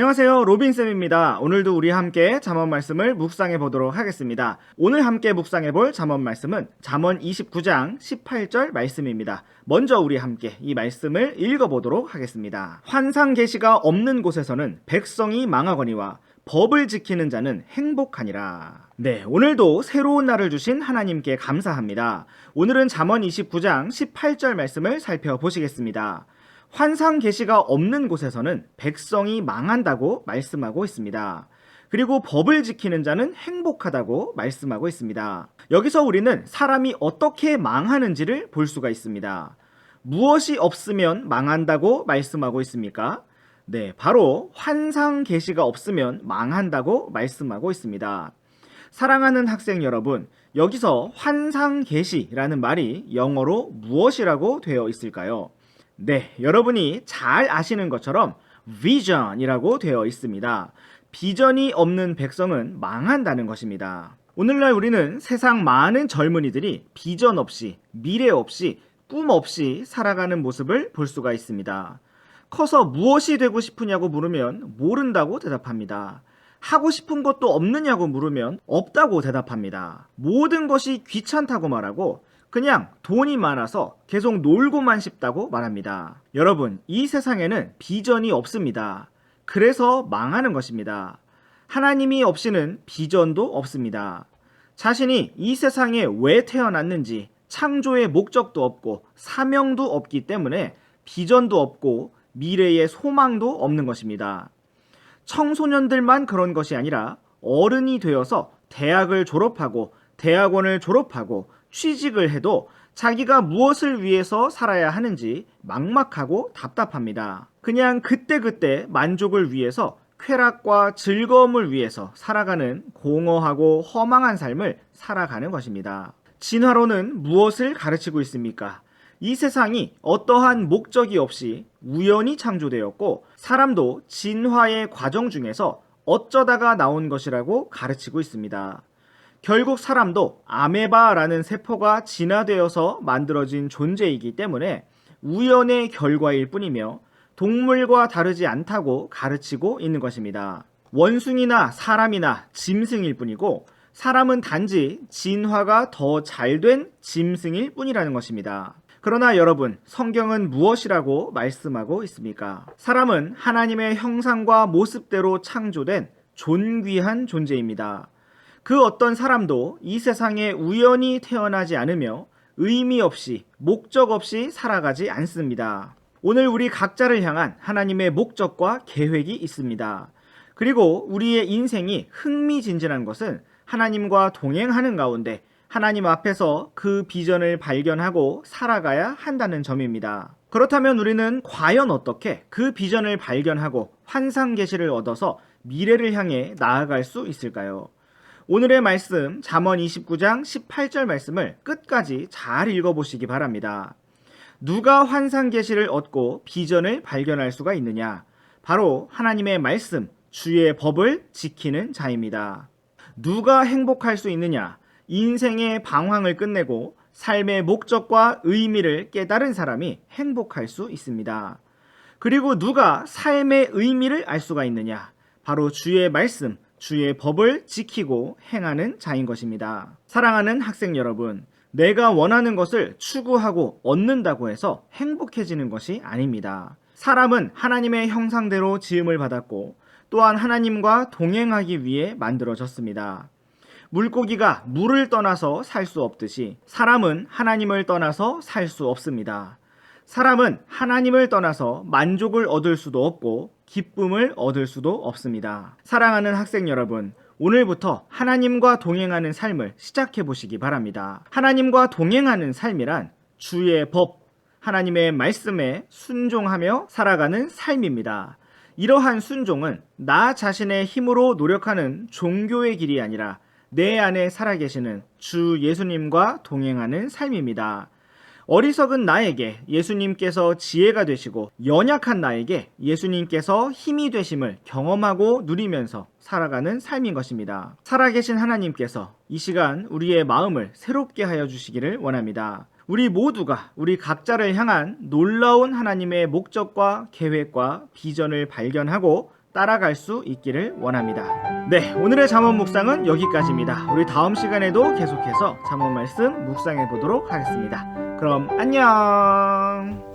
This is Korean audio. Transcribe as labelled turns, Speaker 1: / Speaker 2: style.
Speaker 1: 안녕하세요. 로빈쌤입니다. 오늘도 우리 함께 잠언 말씀을 묵상해 보도록 하겠습니다. 오늘 함께 묵상해 볼 잠언 말씀은 잠언 29장 18절 말씀입니다. 먼저 우리 함께 이 말씀을 읽어 보도록 하겠습니다. 환상 계시가 없는 곳에서는 백성이 망하거니와 법을 지키는 자는 행복하니라. 네, 오늘도 새로운 날을 주신 하나님께 감사합니다. 오늘은 잠언 29장 18절 말씀을 살펴보시겠습니다. 환상 계시가 없는 곳에서는 백성이 망한다고 말씀하고 있습니다. 그리고 법을 지키는 자는 행복하다고 말씀하고 있습니다. 여기서 우리는 사람이 어떻게 망하는지를 볼 수가 있습니다. 무엇이 없으면 망한다고 말씀하고 있습니까? 네, 바로 환상 계시가 없으면 망한다고 말씀하고 있습니다. 사랑하는 학생 여러분, 여기서 환상 계시라는 말이 영어로 무엇이라고 되어 있을까요? 네, 여러분이 잘 아시는 것처럼 vision이라고 되어 있습니다. 비전이 없는 백성은 망한다는 것입니다. 오늘날 우리는 세상 많은 젊은이들이 비전 없이, 미래 없이, 꿈 없이 살아가는 모습을 볼 수가 있습니다. 커서 무엇이 되고 싶으냐고 물으면 모른다고 대답합니다. 하고 싶은 것도 없느냐고 물으면 없다고 대답합니다. 모든 것이 귀찮다고 말하고 그냥 돈이 많아서 계속 놀고만 싶다고 말합니다. 여러분, 이 세상에는 비전이 없습니다. 그래서 망하는 것입니다. 하나님이 없이는 비전도 없습니다. 자신이 이 세상에 왜 태어났는지 창조의 목적도 없고 사명도 없기 때문에 비전도 없고 미래의 소망도 없는 것입니다. 청소년들만 그런 것이 아니라 어른이 되어서 대학을 졸업하고 대학원을 졸업하고 취직을 해도 자기가 무엇을 위해서 살아야 하는지 막막하고 답답합니다. 그냥 그때그때 만족을 위해서 쾌락과 즐거움을 위해서 살아가는 공허하고 허망한 삶을 살아가는 것입니다. 진화론은 무엇을 가르치고 있습니까? 이 세상이 어떠한 목적이 없이 우연히 창조되었고 사람도 진화의 과정 중에서 어쩌다가 나온 것이라고 가르치고 있습니다. 결국 사람도 아메바라는 세포가 진화되어서 만들어진 존재이기 때문에 우연의 결과일 뿐이며 동물과 다르지 않다고 가르치고 있는 것입니다. 원숭이나 사람이나 짐승일 뿐이고 사람은 단지 진화가 더 잘 된 짐승일 뿐이라는 것입니다. 그러나 여러분, 성경은 무엇이라고 말씀하고 있습니까? 사람은 하나님의 형상과 모습대로 창조된 존귀한 존재입니다. 그 어떤 사람도 이 세상에 우연히 태어나지 않으며 의미 없이, 목적 없이 살아가지 않습니다. 오늘 우리 각자를 향한 하나님의 목적과 계획이 있습니다. 그리고 우리의 인생이 흥미진진한 것은 하나님과 동행하는 가운데 하나님 앞에서 그 비전을 발견하고 살아가야 한다는 점입니다. 그렇다면 우리는 과연 어떻게 그 비전을 발견하고 환상 계시를 얻어서 미래를 향해 나아갈 수 있을까요? 오늘의 말씀 잠언 29장 18절 말씀을 끝까지 잘 읽어보시기 바랍니다. 누가 환상 계시를 얻고 비전을 발견할 수가 있느냐? 바로 하나님의 말씀, 주의 법을 지키는 자입니다. 누가 행복할 수 있느냐? 인생의 방황을 끝내고 삶의 목적과 의미를 깨달은 사람이 행복할 수 있습니다. 그리고 누가 삶의 의미를 알 수가 있느냐? 바로 주의 말씀, 주의 법을 지키고 행하는 자인 것입니다. 사랑하는 학생 여러분, 내가 원하는 것을 추구하고 얻는다고 해서 행복해지는 것이 아닙니다. 사람은 하나님의 형상대로 지음을 받았고 또한 하나님과 동행하기 위해 만들어졌습니다. 물고기가 물을 떠나서 살 수 없듯이 사람은 하나님을 떠나서 살 수 없습니다. 사람은 하나님을 떠나서 만족을 얻을 수도 없고 기쁨을 얻을 수도 없습니다. 사랑하는 학생 여러분, 오늘부터 하나님과 동행하는 삶을 시작해 보시기 바랍니다. 하나님과 동행하는 삶이란 주의 법, 하나님의 말씀에 순종하며 살아가는 삶입니다. 이러한 순종은 나 자신의 힘으로 노력하는 종교의 길이 아니라 내 안에 살아계시는 주 예수님과 동행하는 삶입니다. 어리석은 나에게 예수님께서 지혜가 되시고 연약한 나에게 예수님께서 힘이 되심을 경험하고 누리면서 살아가는 삶인 것입니다. 살아계신 하나님께서 이 시간 우리의 마음을 새롭게 하여 주시기를 원합니다. 우리 모두가 우리 각자를 향한 놀라운 하나님의 목적과 계획과 비전을 발견하고 따라갈 수 있기를 원합니다. 네, 오늘의 잠언 묵상은 여기까지입니다. 우리 다음 시간에도 계속해서 잠언 말씀 묵상해 보도록 하겠습니다. 그럼 안녕.